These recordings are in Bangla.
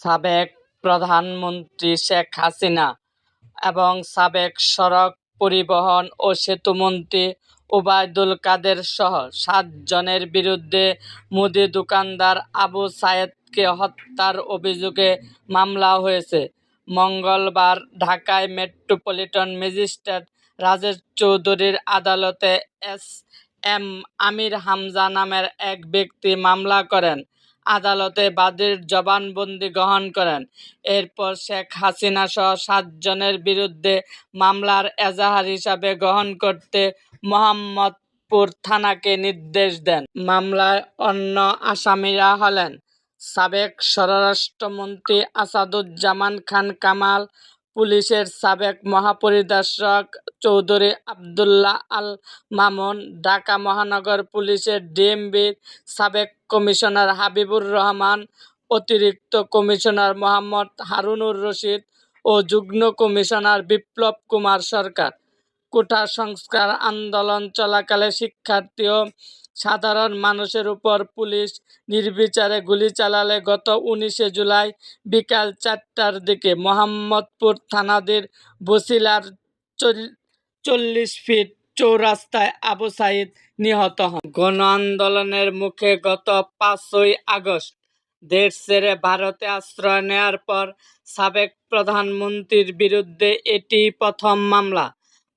সাবেক প্রধানমন্ত্রী শেখ হাসিনা এবং সাবেক সড়ক পরিবহন ও সেতুমন্ত্রী ওবায়দুল কাদের সহ সাতজনের বিরুদ্ধে মুদি দোকানদার আবু সায়েদকে হত্যার অভিযোগে মামলা হয়েছে। মঙ্গলবার ঢাকায় মেট্রোপলিটন ম্যাজিস্ট্রেট রাজেশ চৌধুরীর আদালতে এস এম আমির হামজা নামের এক ব্যক্তি মামলা করেন। আদালতে বাদীর জবানবন্দি গ্রহণ করেন। এরপর শেখ হাসিনা সহ সাতজনের বিরুদ্ধে মামলার এজাহার হিসাবে গ্রহণ করতে মোহাম্মদপুর থানাকে নির্দেশ দেন। মামলায় অন্য আসামিরা হলেন সাবেক স্বরাষ্ট্রমন্ত্রী আসাদুজ্জামান খান কামাল পুলিশের সাবেক মহাপরিদর্শক চৌধুরী আবদুল্লাহ আল মামুন, ঢাকা মহানগর পুলিশের ডিএমবির সাবেক কমিশনার হাবিবুর রহমান, অতিরিক্ত কমিশনার মোহাম্মদ হারুনুর রশিদ ও যুগ্ম কমিশনার বিপ্লব কুমার সরকার। কোটা সংস্কার আন্দোলন চলাকালে শিক্ষার্থী ও সাধারণ মানুষের উপর পুলিশ নির্বিচারে গুলি চালালে গত উনিশে জুলাই বিকাল চারটার দিকে মোহাম্মদপুর থানাদের বছিলার চল- চল্লিশ ফিট চৌরাস্তায় আবু সাইদ নিহত হন। গণ আন্দোলনের মুখে গত পাঁচই আগস্ট দেশ ছেড়ে ভারতে আশ্রয় নেয়ার পর সাবেক প্রধানমন্ত্রীর বিরুদ্ধে এটি প্রথম মামলা।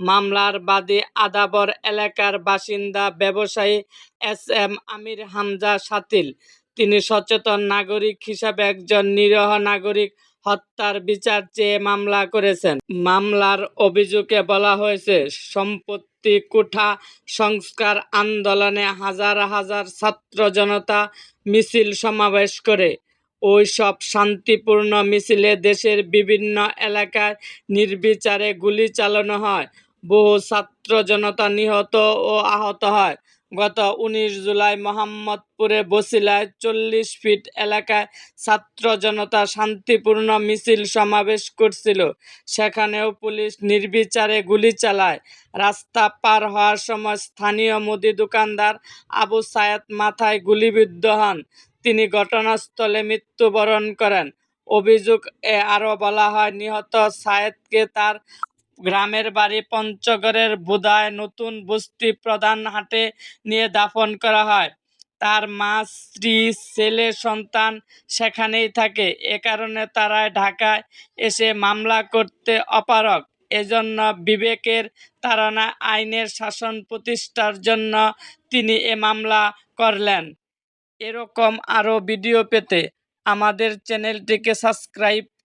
মামলার বাদী আদাবর এলাকার বাসিন্দা ব্যবসায়ী এস এম আমির হামজা সাতিল তিনি সচেতন নাগরিক হিসাবে একজন নিরহ নাগরিক হত্যার বিচার চেয়ে মামলা করেছেন। মামলার অভিযোগে বলা হয়েছে, সম্পত্তি কোঠা সংস্কার আন্দোলনে হাজার হাজার ছাত্র জনতা মিছিল সমাবেশ করে। ওই সব শান্তিপূর্ণ মিছিলে দেশের বিভিন্ন এলাকায় নির্বিচারে গুলি চালানো হয়। বহু ছাত্র জনতা নিহত ও আহত হয়। গত উনিশ জুলাই মোহাম্মদপুরে বছিলায় চল্লিশ ফিট এলাকায় ছাত্র জনতা শান্তিপূর্ণ মিছিল সমাবেশ করছিল। সেখানেও পুলিশ নির্বিচারে গুলি চালায়। রাস্তা পার হওয়ার সময় স্থানীয় মুদি দোকানদার আবু সায়েদ মাথায় গুলিবিদ্ধ হন। তিনি ঘটনাস্থলে মৃত্যুবরণ করেন। অভিযোগ এ আরও বলা হয়, নিহত সায়েদকে তার গ্রামের বাড়ি পঞ্চগড়ের বুদায় নতুন বস্তি প্রধান হাটে নিয়ে দাফন করা হয়। তার মা, স্ত্রী, ছেলে, সন্তান সেখানেই থাকে। এ কারণে তারা ঢাকায় এসে মামলা করতে অপারগ। এজন্য বিবেকের তাড়না আইনের শাসন প্রতিষ্ঠার জন্য তিনি এ মামলা করলেন। এরকম আরও ভিডিও পেতে আমাদের চ্যানেলটিকে সাবস্ক্রাইব